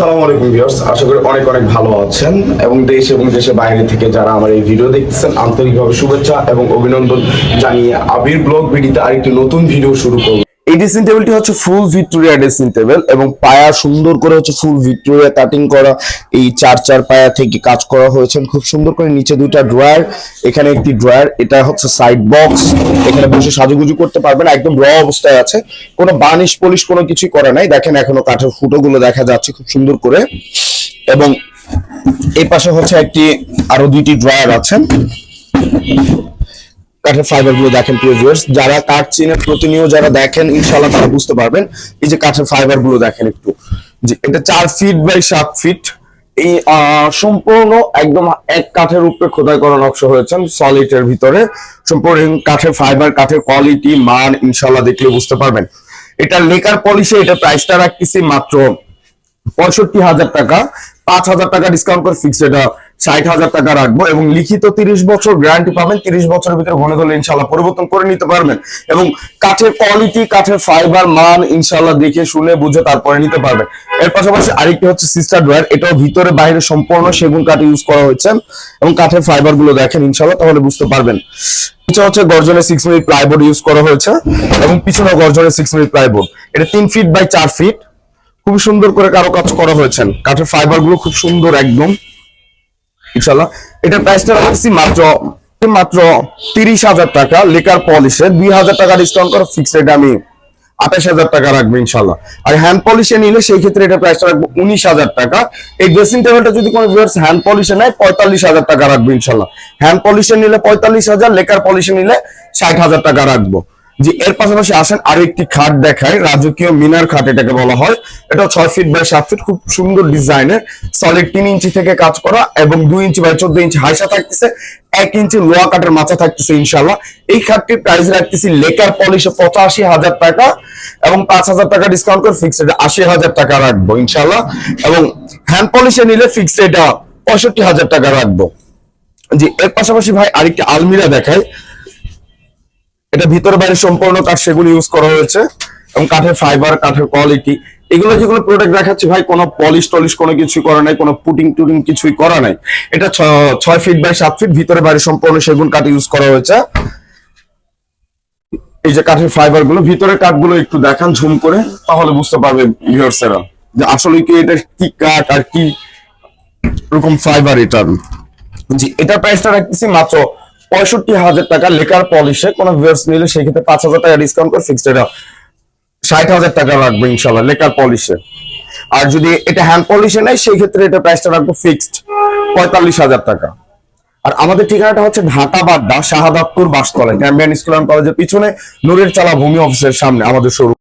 আসসালামু আলাইকুম ভিউয়ার্স। আশা করি অনেক অনেক ভালো আছেন এবং দেশ এবং দেশের বাইরে থেকে যারা আমার এই ভিডিও দেখতেছেন, আন্তরিকভাবে শুভেচ্ছা এবং অভিনন্দন জানিয়ে আবির ব্লগ ভিডিওতে আরেকটি নতুন ভিডিও শুরু করব। ড্রেসিং টেবিলটি হচ্ছে ফুল ভিক্টোরিয়া ড্রেসিং টেবিল এবং পায়া সুন্দর করে হচ্ছে ফুল ভিক্টোরিয়া কাটিং করা, এই চার চার পায়া থেকে কাজ করা হয়েছে। খুব সুন্দর করে নিচে দুইটা ড্রয়ার এখানে একটি ড্রয়ার এটা হচ্ছে সাইড বক্স এখানে বসে সাজুগুজু করতে পারবেন, একদম র অবস্থায় আছে। কোনো বানিশ পলিশ কোনো কিছুই করা নাই। দেখেন এখনও কাঠের ফুটোগুলো দেখা যাচ্ছে খুব সুন্দর করে। এবং এই পাশে হচ্ছে একটি আরও দুইটি ড্রয়ার আছেন কাঠের ফাইবারগুলো দেখেন প্রিয় যারা কাঠ চিনে প্রতিনিয়ত যারা দেখেন, ইনশাআল্লাহ তারা বুঝতে পারবেন। এই যে কাঠের ফাইবারগুলো দেখেন একটু। যে এটা ফিট বাই ফিট এই সম্পূর্ণ একদম এক কাঠের উপরে খোদাই করা নকশা হয়েছেন সলিড এর ভিতরে। সম্পূর্ণ কাঠের ফাইবার কাঠের কোয়ালিটি মান ইনশাআল্লাহ দেখলে বুঝতে পারবেন। এটা লেকার পলিশে এটা প্রাইসটা রাখতেছি মাত্র পঁয়ষট্টি হাজার টাকা। পাঁচ হাজার টাকা ডিসকাউন্ট করে ফিক্সড এটা ষাট হাজার টাকা রাখব এবং লিখিত তিরিশ বছর গ্যারান্টি পাবেন, তিরিশ বছরের ভিতরে ঘনে ধরলে ইনশাল্লাহ পরিবর্তন করে নিতে পারবেন। এবং কাঠের কোয়ালিটি কাঠের ফাইবার মান ইনশাল্লাহ দেখে, শুনে, বুঝে তারপরে নিতে পারবেন। এর পাশাপাশি আরেকটি হচ্ছে সিস্টার ড্রয়ার এটাও ভিতরে বাইরে সম্পূর্ণ সেগুন কাঠ ইউজ করা হয়েছে এবং কাঠের ফাইবারগুলো দেখেন ইনশাল্লাহ তাহলে বুঝতে পারবেন। নিচে হচ্ছে গর্জনের সিক্স মিনিট প্লাইবোর্ড ইউজ করা হয়েছে এবং পিছনে গর্জনের সিক্স মিনিট প্লাইবোর্ড এটা তিন ফিট বাই চার ফিট খুব সুন্দর করে কারও কাজ করা হয়েছে। কাঠের ফাইবারগুলো খুব সুন্দর একদম। ইনশাল্লাহ প্রাইসটা রাখছি মাত্র মাত্র তিরিশ হাজার টাকা। লেকার পলিশে দুই হাজার টাকা ডিসকাউন্ট রেট আমি আঠাশ হাজার টাকা রাখব ইনশাল্লাহ আর হ্যান্ড পলিশে নিলে সেই ক্ষেত্রে এটা প্রাইসটা রাখব উনিশ হাজার টাকা। এই ড্রেসিং টেবিলটা যদি কোনো হ্যান্ড পলিশে নেয়, পঁয়তাল্লিশ হাজার টাকা রাখব ইনশাল্লাহ হ্যান্ড পলিশে নিলে পঁয়তাল্লিশ হাজার লেকার পলিশে নিলে ষাট হাজার টাকা রাখব। যে এর পাশাপাশি আসেন আরও একটি খাট দেখায়, রাজকীয় মিনার খাট এটাকে বলা হয়। এটা ছয় ফিট বাই সাত ফিট খুব সুন্দর ডিজাইনের সলিড তিন ইঞ্চি থেকে কাজ করা এবং দুই ইঞ্চি বাই চোদ্দ ইঞ্চি হাইসা থাকতেছে। এক ইঞ্চি লোয়া কাঠের মাথা থাকতেছে ইনশাল্লাহ এই খাটটির প্রাইস রাখতেছি লেকার পলিশে পঁচাশি হাজার টাকা এবং পাঁচ হাজার টাকা ডিসকাউন্ট করে ফিক্সড রেট আশি হাজার টাকা রাখব ইনশাল্লাহ এবং হ্যান্ড পলিশে নিলে ফিক্সড রেট পঁয়ষট্টি হাজার টাকা রাখব। জি, এর পাশাপাশি ভাই আরেকটি আলমিরা দেখায় এটা ভিতরে বাইরে সম্পূর্ণ কাঠ সেগুলো ইউজ করা হয়েছে এবং কাঠের ফাইবার কাঠের কোয়ালিটি এগুলো যেগুলো প্রোডাক্ট দেখাচ্ছি ভাই, কোনো পলিশ টলিশ কোনো কিছুই করা নাই, কোনো পুটিং টুটিং কিছুই করা নাই। এটা ছয় ফিট বাই সাত ফিট ভিতরে বাইরে সম্পূর্ণ সেগুন কাঠ ইউজ করা হয়েছে। এই যে কাঠের ফাইবারগুলো, ভিতরের কাঠগুলো একটু দেখান ঝুম করে, তাহলে বুঝতে পারবে যে আসলে কি এটা কি কাঠ আর কি রকম ফাইবার এটার জি এটার প্রাইসটা রাখতেছি মাত্র পঁয়ষট্টি হাজার টাকা লেকার পলিশে কোনো ভিউয়ার্স নিলে সেক্ষেত্রে পাঁচ হাজার টাকা ডিসকাউন্ট করে ফিক্সড ষাট হাজার টাকা রাখব ইনশাল্লাহ লেকার পলিশে আর যদি এটা হ্যান্ড পলিশে নেয় সেই ক্ষেত্রে এটা প্রাইসটা রাখব ফিক্সড পঁয়তাল্লিশ হাজার টাকা। আর আমাদের ঠিকানাটা হচ্ছে ঢাকা বাড্ডা, শাহাদাতপুর বাসতলায় ক্যাম্বিয়ান স্কুল অ্যান্ড কলেজের পিছনে নূরের চালা ভূমি অফিসের সামনে আমাদের শোরুম